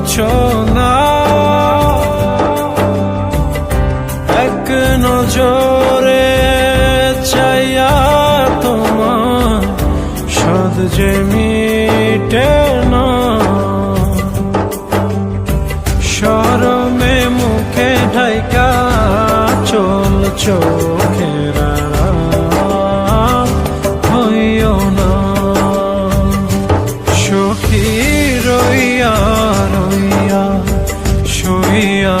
বোঝো না এক নজরে চাইয়া তোমার সদ যে মিটে না। সরমে মুখে ঢাইকা চল খেরা হইও না